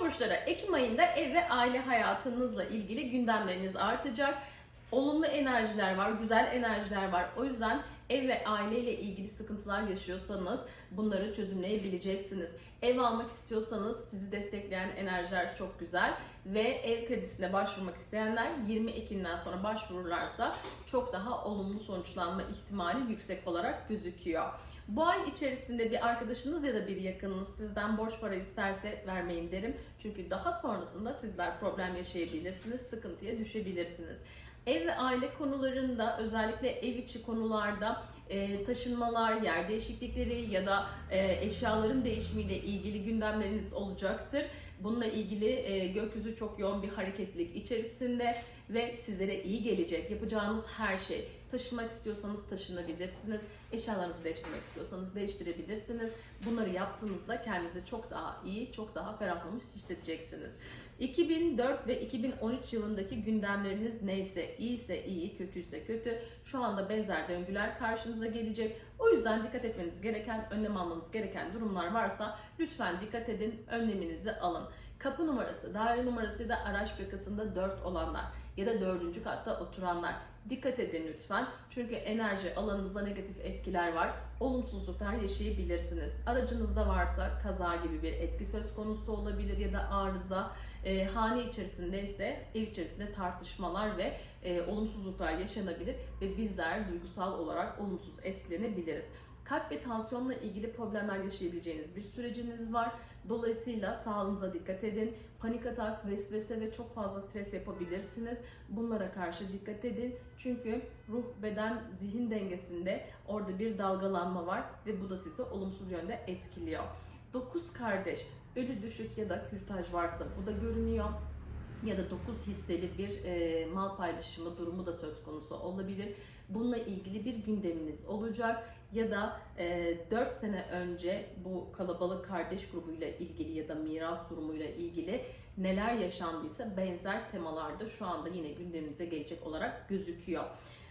Burçlara Ekim ayında ev ve aile hayatınızla ilgili gündemleriniz artacak. Olumlu enerjiler var, güzel enerjiler var. O yüzden ev ve aileyle ilgili sıkıntılar yaşıyorsanız bunları çözümleyebileceksiniz. Ev almak istiyorsanız sizi destekleyen enerjiler çok güzel ve ev kredisine başvurmak isteyenler 20 Ekim'den sonra başvururlarsa çok daha olumlu sonuçlanma ihtimali yüksek olarak gözüküyor. Bu ay içerisinde bir arkadaşınız ya da bir yakınınız sizden borç para isterse vermeyin derim. Çünkü daha sonrasında sizler problem yaşayabilirsiniz, sıkıntıya düşebilirsiniz. Ev ve aile konularında özellikle ev içi konularda e, taşınmalar, yer değişiklikleri ya da e, eşyaların değişimiyle ilgili gündemleriniz olacaktır. Bununla ilgili e, gökyüzü çok yoğun bir hareketlilik içerisinde ve sizlere iyi gelecek. Yapacağınız her şey. Taşınmak istiyorsanız taşınabilirsiniz. Eşyalarınızı değiştirmek istiyorsanız değiştirebilirsiniz. Bunları yaptığınızda kendinizi çok daha iyi, çok daha ferahlamış hissedeceksiniz. 2004 ve 2013 yılındaki gündemleriniz neyse, iyiyse iyi, kötüyse kötü. Şu anda benzer döngüler karşınıza gelecek. O yüzden dikkat etmeniz gereken, önlem almanız gereken durumlar varsa lütfen dikkat edin, önleminizi alın. Kapı numarası, daire numarası ya da araç plakasında 4 olanlar ya da 4. katta oturanlar dikkat edin lütfen. Çünkü enerji alanınızda negatif etkiler var. Olumsuzluklar yaşayabilirsiniz. Aracınızda varsa kaza gibi bir etki söz konusu olabilir ya da arıza. E, hane içerisinde ise ev içerisinde tartışmalar ve e, olumsuzluklar yaşanabilir ve bizler duygusal olarak olumsuz etkilenebiliriz. Kalp ve tansiyonla ilgili problemler yaşayabileceğiniz bir süreciniz var. Dolayısıyla sağlığınıza dikkat edin. Panik atak, vesvese ve çok fazla stres yapabilirsiniz. Bunlara karşı dikkat edin. Çünkü ruh, beden, zihin dengesinde orada bir dalgalanma var ve bu da sizi olumsuz yönde etkiliyor. 9 kardeş, ölü düşük ya da kürtaj varsa bu da görünüyor ya da 9 hisseli bir e, mal paylaşımı durumu da söz konusu olabilir. Bununla ilgili bir gündeminiz olacak ya da e, 4 sene önce bu kalabalık kardeş grubuyla ilgili ya da miras durumuyla ilgili neler yaşandıysa benzer temalarda şu anda yine gündeminize gelecek olarak gözüküyor.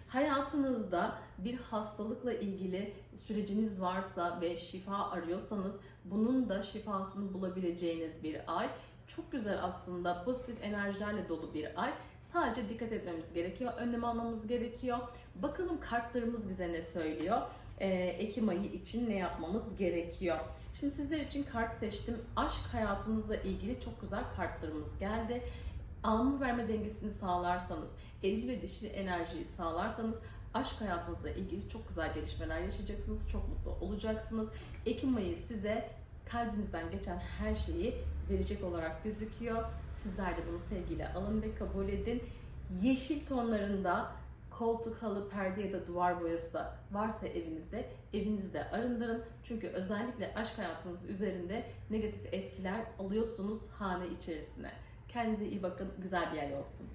Hayatınızda bir hastalıkla ilgili süreciniz varsa ve şifa arıyorsanız bunun da şifasını bulabileceğiniz bir ay. Çok güzel aslında pozitif enerjilerle dolu bir ay. Sadece dikkat etmemiz gerekiyor, önlem almamız gerekiyor. Bakalım kartlarımız bize ne söylüyor? Ee, Ekim ayı için ne yapmamız gerekiyor? Şimdi sizler için kart seçtim. Aşk hayatınızla ilgili çok güzel kartlarımız geldi. Alma verme dengesini sağlarsanız, eril ve dişil enerjiyi sağlarsanız aşk hayatınızla ilgili çok güzel gelişmeler yaşayacaksınız. Çok mutlu olacaksınız. Ekim ayı size kalbinizden geçen her şeyi verecek olarak gözüküyor. Sizler de bunu sevgiyle alın ve kabul edin. Yeşil tonlarında koltuk, halı, perde ya da duvar boyası varsa evinizde, evinizde arındırın. Çünkü özellikle aşk hayatınız üzerinde negatif etkiler alıyorsunuz hane içerisine. Kendinize iyi bakın, güzel bir ay olsun.